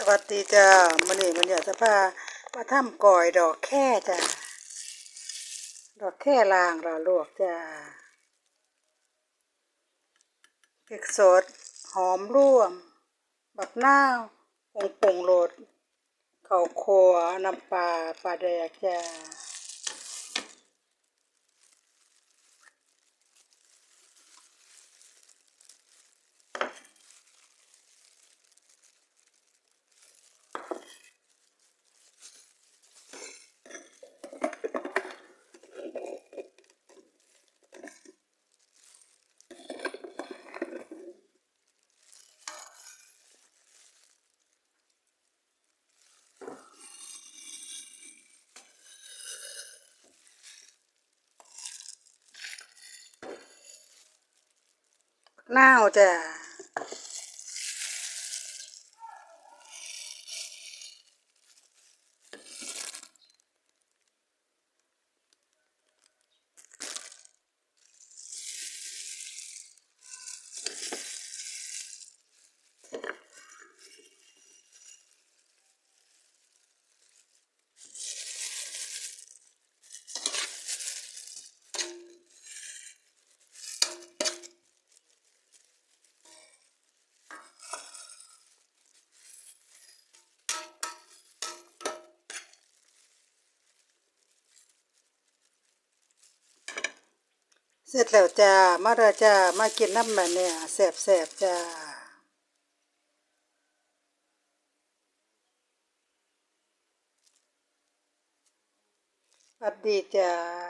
สวัสดีจ้ามันนี่มันอยากจะพามาทำก่อยดอกแค่จ้าดอกแค่ลางเราลวกจ้าพริกสด หอมร่วม บักนาผงปรุงรสข้าครัวน้ำปลาปลาแดกจ้า นา เสร็จแล้วจ้า มาเด้อจ้า มากินน้ำมันเนี่ยแสบแสบจ้า สวัสดีจ้า